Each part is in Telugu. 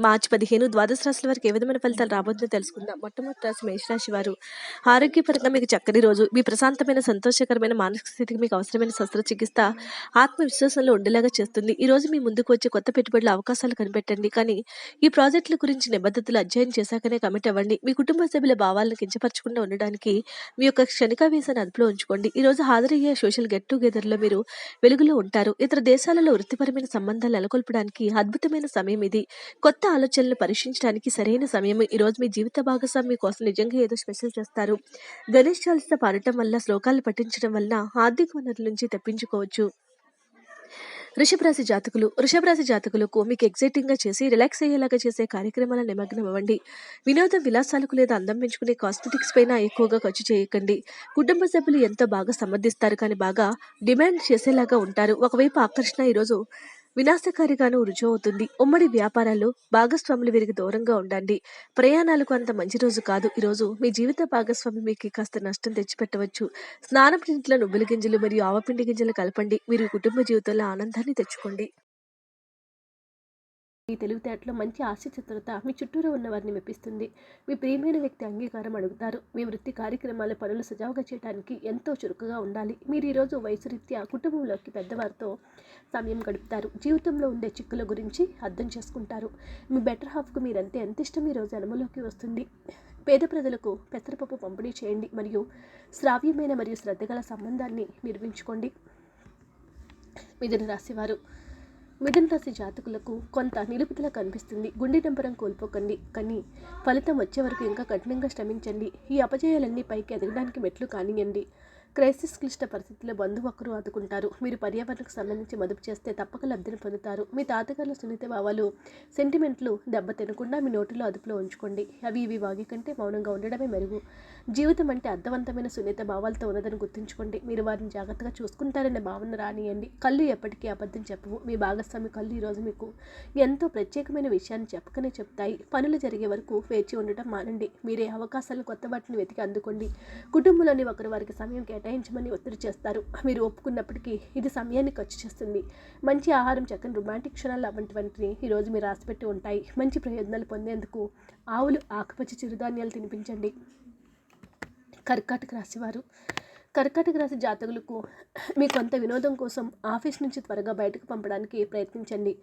March పదిహేను ద్వాదశ రాశుల వారికి ఏ విధమైన ఫలితాలు రాబోతుందో తెలుసుకుందాం. మొట్టమొదటి రాశి మేషరాశి వారు ఆరోగ్యపరంగా మీకు చక్కని రోజు మీ ప్రశాంతమైన సంతోషకరమైన మానసిక స్థితికి మీకు అవసరమైన శస్త్రచికిత్స ఆత్మవిశ్వాసంలో ఉండేలాగా చేస్తుంది. ఈ రోజు మీ ముందుకు వచ్చే కొత్త పెట్టుబడుల అవకాశాలు కనిపెట్టండి. కానీ ఈ ప్రాజెక్టుల గురించి నిబద్ధతలు అధ్యయనం చేశాకనే కమిట్ అవ్వండి. మీ కుటుంబ సభ్యుల భావాలను కించపరచకుండా ఉండడానికి మీ యొక్క క్షణికావేశాన్ని అదుపులో ఉంచుకోండి. ఈ రోజు హాజరయ్యే సోషల్ గెట్ టుగెదర్లో మీరు వెలుగులో ఉంటారు. ఇతర దేశాలలో వృత్తిపరమైన సంబంధాలు నెలకొల్పడానికి అద్భుతమైన సమయం ఇది. కొత్త ఆలోచనలు పరీక్షించడానికి సరైన సమయం. ఈ రోజు మీ జీవిత భాగస్వామి కోసం నిజంగా ఏదో స్పెషల్ చేస్తారు. గణేష్ చాలీసా పాడటం వల్ల శ్లోకాలు పఠించడం వల్ల ఆర్థిక వనరుల నుంచి తప్పించుకోవచ్చు. వృషభరాశి జాతకులు వృషభరాశి జాతకులు జాతకులకు మీకు ఎగ్జైటింగ్గా చేసి రిలాక్స్ అయ్యేలాగా చేసే కార్యక్రమాల నిమగ్నం అవ్వండి. వినోదం విలాసాలకు లేదా అందం పెంచుకునే కాస్మెటిక్స్ పైన ఎక్కువగా ఖర్చు చేయకండి. కుటుంబ సభ్యులు ఎంతో బాగా సమర్థిస్తారు కానీ బాగా డిమాండ్ చేసేలాగా ఉంటారు. ఒకవైపు ఆకర్షణ ఈరోజు వినాశకారిగాను రుజువు అవుతుంది ఉమ్మడి వ్యాపారాల్లో భాగస్వాములు వీరికి దూరంగా ఉండండి. ప్రయాణాలకు అంత మంచి రోజు కాదు. ఈరోజు మీ జీవిత భాగస్వామి మీకు కాస్త నష్టం తెచ్చిపెట్టవచ్చు. స్నానం నీటిలో నువ్వుల గింజలు మరియు ఆవపిండి గింజలు కలపండి. మీరు కుటుంబ జీవితంలో ఆనందాన్ని తెచ్చుకోండి. మీ తెలివితేటలో మంచి ఆశచిత్రత మీ చుట్టూరు ఉన్న వారిని మెప్పిస్తుంది. మీ ప్రియమైన వ్యక్తి అంగీకారం అడుగుతారు. మీ వృత్తి కార్యక్రమాల పనులు సజావుగా చేయడానికి ఎంతో చురుకుగా ఉండాలి. మీరు ఈరోజు వయసు రీత్యా కుటుంబంలోకి పెద్దవారితో సమయం గడుపుతారు. జీవితంలో ఉండే చిక్కుల గురించి అర్థం చేసుకుంటారు. మీ బెటర్ హాఫ్కు మీరంతే ఎంత ఇష్టం ఈరోజు అనుమలోకి వస్తుంది. పేద ప్రజలకు పెసరపప్పు పంపిణీ చేయండి. మరియు శ్రావ్యమైన మరియు శ్రద్ధగల సంబంధాన్ని నిర్మించుకోండి. మిథున రాశివారు మిథున రాశి జాతకులకు కొంత నిలుపుదల కనిపిస్తుంది. గుండె టెంపరం కోల్పోకండి. కానీ ఫలితం వచ్చే వరకు ఇంకా కఠినంగా శ్రమించండి. ఈ అపజయాలన్నీ పైకి ఎదగడానికి మెట్లు కానియండి. క్రైసిస్ క్లిష్ట పరిస్థితుల్లో బంధువు ఒకరు ఆదుకుంటారు. మీరు పర్యావరణకు సంబంధించి మదుపు చేస్తే తప్పక లబ్ధిని పొందుతారు. మీ తాతగారుల సున్నిత భావాలు సెంటిమెంట్లు దెబ్బ తినకుండా మీ నోటిలో అదుపులో ఉంచుకోండి. అవి ఇవి వాగి కంటే మౌనంగా ఉండడమే మెరుగు. జీవితం అంటే అర్థవంతమైన సున్నిత భావాలతో ఉన్నదని గుర్తుంచుకోండి. మీరు వారిని జాగ్రత్తగా చూసుకుంటారనే భావన రానియండి. కళ్ళు ఎప్పటికీ అబద్ధం చెప్పవు. మీ భాగస్వామి కళ్ళు ఈరోజు మీకు ఎంతో ప్రత్యేకమైన విషయాన్ని చెప్పకనే చెప్తాయి. పనులు జరిగే వరకు వేచి ఉండటం మానండి. మీరే అవకాశాలు కొత్త వాటిని వెతికి అందుకోండి. కుటుంబంలోని ఒకరు వారికి సమయం కేటాయించమని ఒత్తిడి చేస్తారు. మీరు ఒప్పుకున్నప్పటికీ ఇది సమయాన్ని ఖర్చు చేస్తుంది. మంచి ఆహారం చక్కని రొమాంటిక్ క్షణాలు అవంటివంటివి ఈరోజు మీరు రాసిపెట్టి ఉంటాయి. మంచి ప్రయోజనాలు పొందేందుకు ఆవులు ఆకుపచ్చ చిరుధాన్యాలు తినిపించండి. కర్కాటక రాశివారు కర్కాటక రాశి జాతకులకు మీ కొంత వినోదం కోసం ఆఫీస్ నుంచి త్వరగా బయటకు పంపడానికి ప్రయత్నించండి.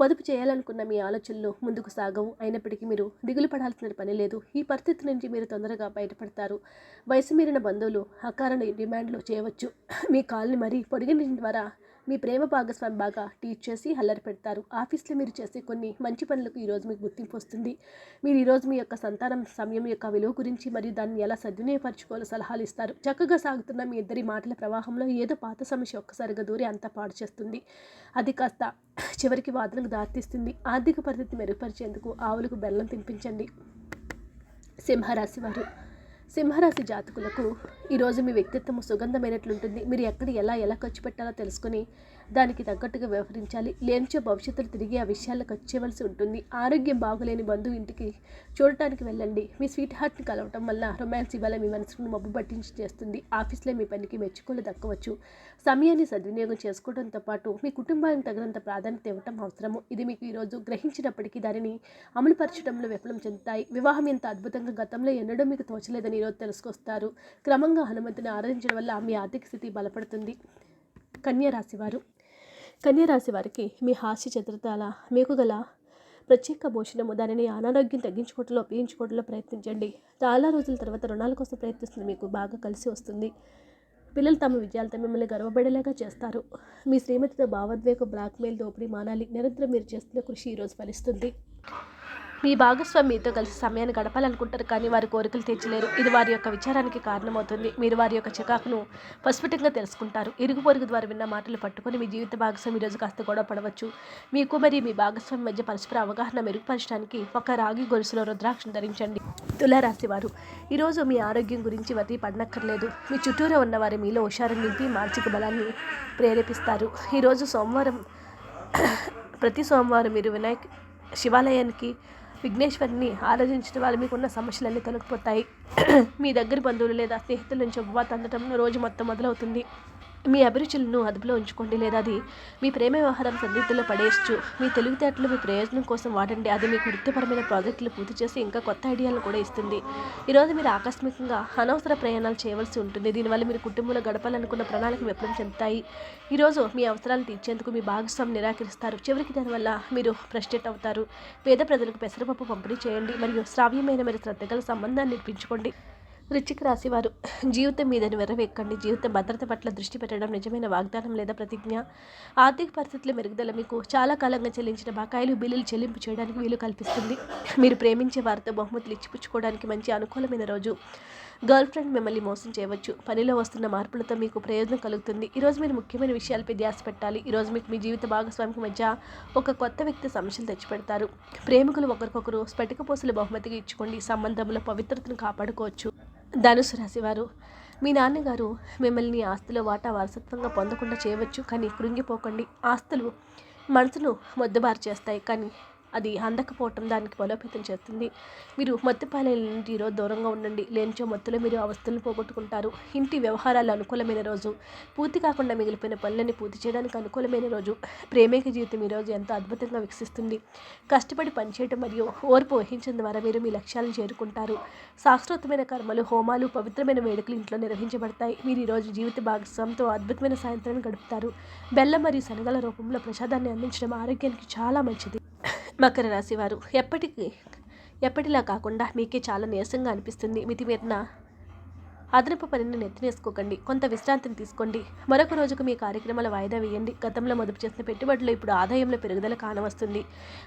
పొదుపు చేయాలనుకున్న మీ ఆలోచనలు ముందుకు సాగవు. అయినప్పటికీ మీరు దిగులు పడాల్సిన పని లేదు. ఈ పరిస్థితి నుంచి మీరు తొందరగా బయటపడతారు. వయసు మీరిన బంధువులు అకారణ డిమాండ్లు చేయవచ్చు. మీ కాల్ని మరీ పొడిగించడం ద్వారా మీ ప్రేమ భాగస్వామి బాగా టీచ్ చేసి హల్లరి పెడతారు. ఆఫీస్లో మీరు చేసే కొన్ని మంచి పనులకు ఈరోజు మీకు గుర్తింపు వస్తుంది. మీరు ఈరోజు మీ యొక్క సంతానం సమయం యొక్క విలువ గురించి మరియు దాన్ని ఎలా సద్వినియోగపరచుకోవాలో సలహాలు ఇస్తారు. చక్కగా సాగుతున్న మీ ఇద్దరి మాటల ప్రవాహంలో ఏదో పాత సమస్య ఒక్కసారిగా దూరి అంతా పాడు చేస్తుంది. అది కాస్త చివరికి వాదనకు దారితీస్తుంది. ఆర్థిక పరిస్థితి మెరుగుపరిచేందుకు ఆవులకు బెల్లం తినిపించండి. సింహరాశి వారు. సింహరాశి జాతకులకు ఈరోజు మీ వ్యక్తిత్వం సుగంధమైనట్లుంటుంది. మీరు ఎక్కడ ఎలా ఎలా ఖర్చు పెట్టాలో తెలుసుకొని దానికి తగ్గట్టుగా వ్యవహరించాలి. లేనిచో భవిష్యత్తులో తిరిగి ఆ విషయాల్లో వచ్చేవలసి చేయవలసి ఉంటుంది. ఆరోగ్యం బాగులేని బంధువు ఇంటికి చూడటానికి వెళ్ళండి. మీ స్వీట్ హార్ట్ని కలవటం వల్ల రొమాన్స్ ఇవాళ మీ మనసును మబ్బు పట్టించి చేస్తుంది. ఆఫీస్లో మీ పనికి మెచ్చుకోలు దక్కవచ్చు. సమయాన్ని సద్వినియోగం చేసుకోవడంతో పాటు మీ కుటుంబానికి తగినంత ప్రాధాన్యత ఇవ్వటం అవసరము. ఇది మీకు ఈరోజు గ్రహించినప్పటికీ దానిని అమలుపరచడంలో విఫలం చెందుతాయి. వివాహం ఎంత అద్భుతంగా గతంలో ఎన్నడూ మీకు తోచలేదని ఈరోజు తెలుసుకొస్తారు. క్రమంగా హనుమంతుని ఆరాధించడం వల్ల మీ ఆర్థిక స్థితి బలపడుతుంది. కన్యా రాశివారు కన్యరాశి వారికి మీ హాస్య చతురతల మీకు గల ప్రత్యేక భోజనము దానిని అనారోగ్యం తగ్గించుకోవడంలో ఉపయోగించుకోవడంలో ప్రయత్నించండి. చాలా రోజుల తర్వాత రుణాల కోసం ప్రయత్నిస్తుంది మీకు బాగా కలిసి వస్తుంది. పిల్లలు తమ విజయాలతో మిమ్మల్ని గర్వపడేలాగా చేస్తారు. మీ శ్రీమతితో భావోద్వేగ బ్లాక్మెయిల్ దోపిడీ మానాలి నిరంతరం మీరు చేస్తున్న కృషి ఈరోజు ఫలిస్తుంది. మీ భాగస్వామి మీతో కలిసి సమయాన్ని గడపాలనుకుంటారు కానీ వారి కోరికలు తీర్చలేరు. ఇది వారి యొక్క విచారానికి కారణమవుతుంది. మీరు వారి యొక్క చికాకును పసుపుటంగా తెలుసుకుంటారు. ఇరుగు పొరుగు ద్వారా విన్న మాటలు పట్టుకొని మీ జీవిత భాగస్వామి ఈరోజు కాస్త గొడవ పడవచ్చు. మీకు మరియు మీ భాగస్వామి మధ్య పరస్పర అవగాహన మెరుగుపరచడానికి ఒక రాగి గొలుసులో రుద్రాక్షను ధరించండి. తులారాశి వారు ఈరోజు మీ ఆరోగ్యం గురించి వతి పడనక్కర్లేదు. మీ చుట్టూరా ఉన్న వారి మీలో హుషారు నింపి మానసిక బలాన్ని ప్రేరేపిస్తారు. ఈరోజు సోమవారం ప్రతి సోమవారం మీరు వినాయక్ శివాలయానికి విఘ్నేశ్వరిని ఆరాధించడం వల్ల మీకున్న సమస్యలన్నీ తొలగిపోతాయి. మీ దగ్గర బంధువులు లేదా స్నేహితుల నుంచి ఉపవాత అందటం రోజు మొత్తం మొదలవుతుంది. మీ అభిరుచులను అదుపులో ఉంచుకోండి లేదా అది మీ ప్రేమ వ్యవహారం సందిగ్ధంలో పడేయచ్చు. మీ తెలివితేటలు మీ ప్రయోజనం కోసం వాడండి. అది మీకు వృత్తిపరమైన ప్రాజెక్టులు పూర్తి చేసి ఇంకా కొత్త ఐడియాలను కూడా ఇస్తుంది. ఈరోజు మీరు ఆకస్మికంగా అనవసర ప్రయాణాలు చేయవలసి ఉంటుంది. దీనివల్ల మీరు కుటుంబంలో గడపాలనుకున్న ప్రణాళిక విఫలం చెందుతాయి. ఈరోజు మీ అవసరాలు తీర్చేందుకు మీ భాగస్వామి నిరాకరిస్తారు. చివరికి దానివల్ల మీరు ఫ్రస్ట్రేట్ అవుతారు. పేద ప్రజలకు పెసరపప్పు పంపిణీ చేయండి. మరియు శ్రావ్యమైన మరియు శ్రద్ధగల సంబంధాన్ని నిర్పించుకోండి. వృచ్చిక రాశివారు. జీవితం మీద వెరవెక్కండి జీవిత భద్రత పట్ల దృష్టి పెట్టడం నిజమైన వాగ్దానం లేదా ప్రతిజ్ఞ. ఆర్థిక పరిస్థితుల మెరుగుదల మీకు చాలా కాలంగా చెల్లించిన బకాయిలు బిల్లులు చెల్లింపు చేయడానికి వీలు కల్పిస్తుంది. మీరు ప్రేమించే వారితో బహుమతులు ఇచ్చిపుచ్చుకోవడానికి మంచి అనుకూలమైన రోజు. గర్ల్ ఫ్రెండ్ మిమ్మల్ని మోసం చేయవచ్చు. పనిలో వస్తున్న మార్పులతో మీకు ప్రయోజనం కలుగుతుంది. ఈరోజు మీరు ముఖ్యమైన విషయాలపై ధ్యాస పెట్టాలి. ఈరోజు మీకు మీ జీవిత భాగస్వామికి మధ్య ఒక కొత్త వ్యక్తి సమస్యలు తెచ్చిపెడతారు. ప్రేమికులు ఒకరికొకరు స్ఫటికపోసలు బహుమతిగా ఇచ్చుకోండి. సంబంధంలో పవిత్రతను కాపాడుకోవచ్చు. ధనుసు రాశివారు మీ నాన్నగారు మిమ్మల్ని ఆస్తిలో వాటా వారసత్వంగా పొందకుండా చేయవచ్చు కానీ కృంగిపోకండి. ఆస్తులు మనసును మొద్దుబారు చేస్తాయి కానీ అది అందకపోవటం దానికి బలోపేతం చేస్తుంది. మీరు మత్తుపాలెల నుండి ఈరోజు దూరంగా ఉండండి. లేనిచో మత్తులో మీరు ఆ పోగొట్టుకుంటారు. ఇంటి వ్యవహారాలు అనుకూలమైన రోజు. పూర్తి కాకుండా మిగిలిపోయిన పనులని పూర్తి చేయడానికి అనుకూలమైన రోజు. ప్రేమిక జీవితం ఈరోజు ఎంతో అద్భుతంగా వికసిస్తుంది కష్టపడి పనిచేయడం మరియు ఓర్పు వహించడం ద్వారా మీరు మీ లక్ష్యాలను చేరుకుంటారు. శాస్త్రోత్తమైన కర్మలు హోమాలు పవిత్రమైన వేడుకలు ఇంట్లో నిర్వహించబడతాయి. మీరు ఈరోజు జీవిత భాగస్వామితో అద్భుతమైన సాయంత్రాన్ని గడుపుతారు. బెల్లం మరియు శనగల రూపంలో ప్రసాదాన్ని అందించడం ఆరోగ్యానికి చాలా మంచిది. మకర రాశి వారు. ఎప్పటికీ ఎప్పటిలా కాకుండా మీకే చాలా నీరసంగా అనిపిస్తుంది. మితిమీరిన అదనపు పనిని నెత్తినేసుకోకండి. కొంత విశ్రాంతిని తీసుకోండి. మరొక రోజుకు మీ కార్యక్రమాల వాయిదా వేయండి. గతంలో మొదలు చేసిన పెట్టుబడులు ఇప్పుడు ఆదాయంలో పెరుగుదల కానవస్తుంది.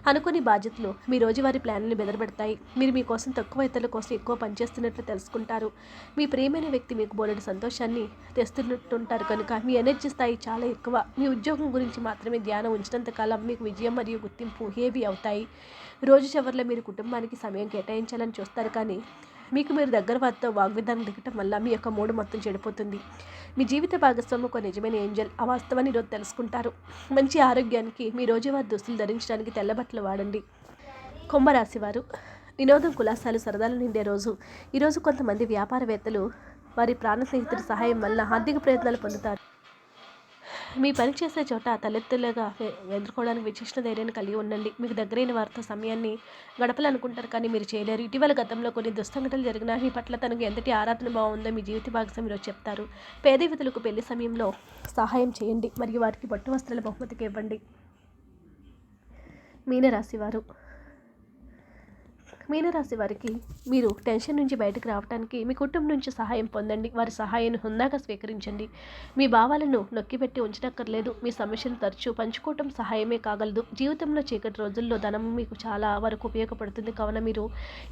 అనుకుని బాధ్యతలు మీ రోజువారీ ప్లాన్లను బెదరబెడతాయి. మీరు మీకోసం తక్కువ ఇతరుల కోసం ఎక్కువ పనిచేస్తున్నట్లు తెలుసుకుంటారు. మీ ప్రియమైన వ్యక్తి మీకు బోలెడు సంతోషాన్ని తెస్తున్నట్టుంటారు కనుక మీ ఎనర్జీ స్థాయి చాలా ఎక్కువ. మీ ఉద్యోగం గురించి మాత్రమే ధ్యానం ఉంచినంత కాలం మీకు విజయం మరియు గుర్తింపు హేవీ అవుతాయి. రోజు చివరిలో మీరు కుటుంబానికి సమయం కేటాయించాలని చూస్తారు కానీ మీకు మీరు దగ్గర వారితో వాగ్విధానం దిగటం వల్ల మీ యొక్క మూడు మొత్తం చెడిపోతుంది. మీ జీవిత భాగస్వామి ఒక నిజమైన ఏంజల్ ఆ వాస్తవాన్ని ఈరోజు తెలుసుకుంటారు. మంచి ఆరోగ్యానికి మీ రోజువారి దుస్తులు ధరించడానికి తెల్లబట్టలు వాడండి. కుంభరాశివారు వినోదం కులాసాలు సరదాలు నిండే రోజు. ఈరోజు కొంతమంది వ్యాపారవేత్తలు వారి ప్రాణ స్నేహితుడి సహాయం వల్ల ఆర్థిక ప్రయత్నాలు పొందుతారు. మీ పని చేసే చోట తలెత్తులుగా ఎదుర్కోవడానికి విశిష్ట ధైర్యాన్ని కలిగి ఉండండి. మీకు దగ్గరైన వారితో సమయాన్ని గడపాలనుకుంటారు కానీ మీరు చేయలేరు. ఇటీవల గతంలో కొన్ని దుస్సంఘటనలు జరిగినా మీ పట్ల తనకు ఎంతటి ఆరాధన బాగుందో మీ జీవిత భాగస్వామి చెప్తారు. పేద యువతులకు పెళ్ళి సమయంలో సహాయం చేయండి. మరియు వారికి పట్టు వస్త్రాల బహుమతికి ఇవ్వండి. మీనరాశి వారు మీనరాశి వారికి మీరు టెన్షన్ నుంచి బయటకు రావడానికి మీ కుటుంబం నుంచి సహాయం పొందండి. వారి సహాయాన్ని హుందాగా స్వీకరించండి. మీ భావాలను నొక్కిపెట్టి ఉంచనక్కర్లేదు. మీ సమస్యను తరచూ పంచుకోవటం సహాయమే కాగలదు. జీవితంలో చీకటి రోజుల్లో ధనం మీకు చాలా వరకు ఉపయోగపడుతుంది. కావున మీరు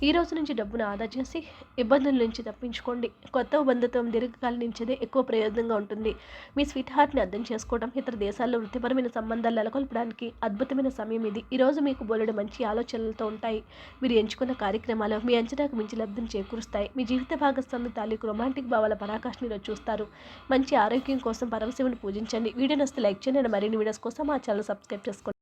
ఈ రోజు నుంచి డబ్బును ఆదా చేసి ఇబ్బందుల నుంచి తప్పించుకోండి. కొత్త బంధుత్వం దీర్ఘకాలించేదే ఎక్కువ ప్రయోజనంగా ఉంటుంది. మీ స్వీట్ హార్ట్ని అర్థం చేసుకోవడం ఇతర దేశాల్లో వృత్తిపరమైన సంబంధాలు నెలకొల్పడానికి అద్భుతమైన సమయం ఇది. ఈరోజు మీకు బోలెడు మంచి ఆలోచనలతో ఉంటాయి. మీరు ఎంచుకున్న కార్యక్రమాలు మీ అంచనాకు మించి లబ్ధిని చేకూరుస్తాయి. మీ జీవిత భాగస్వామి తాలూకు రొమాంటిక్ భావాల పరాకాష్ని చూస్తారు. మంచి ఆరోగ్యం కోసం పరమశివుని పూజించండి. వీడియో నస్తే లైక్ చేయండి. మరిన్ని వీడియోస్ కోసం మా ఛానల్ సబ్స్క్రైబ్ చేసుకోండి.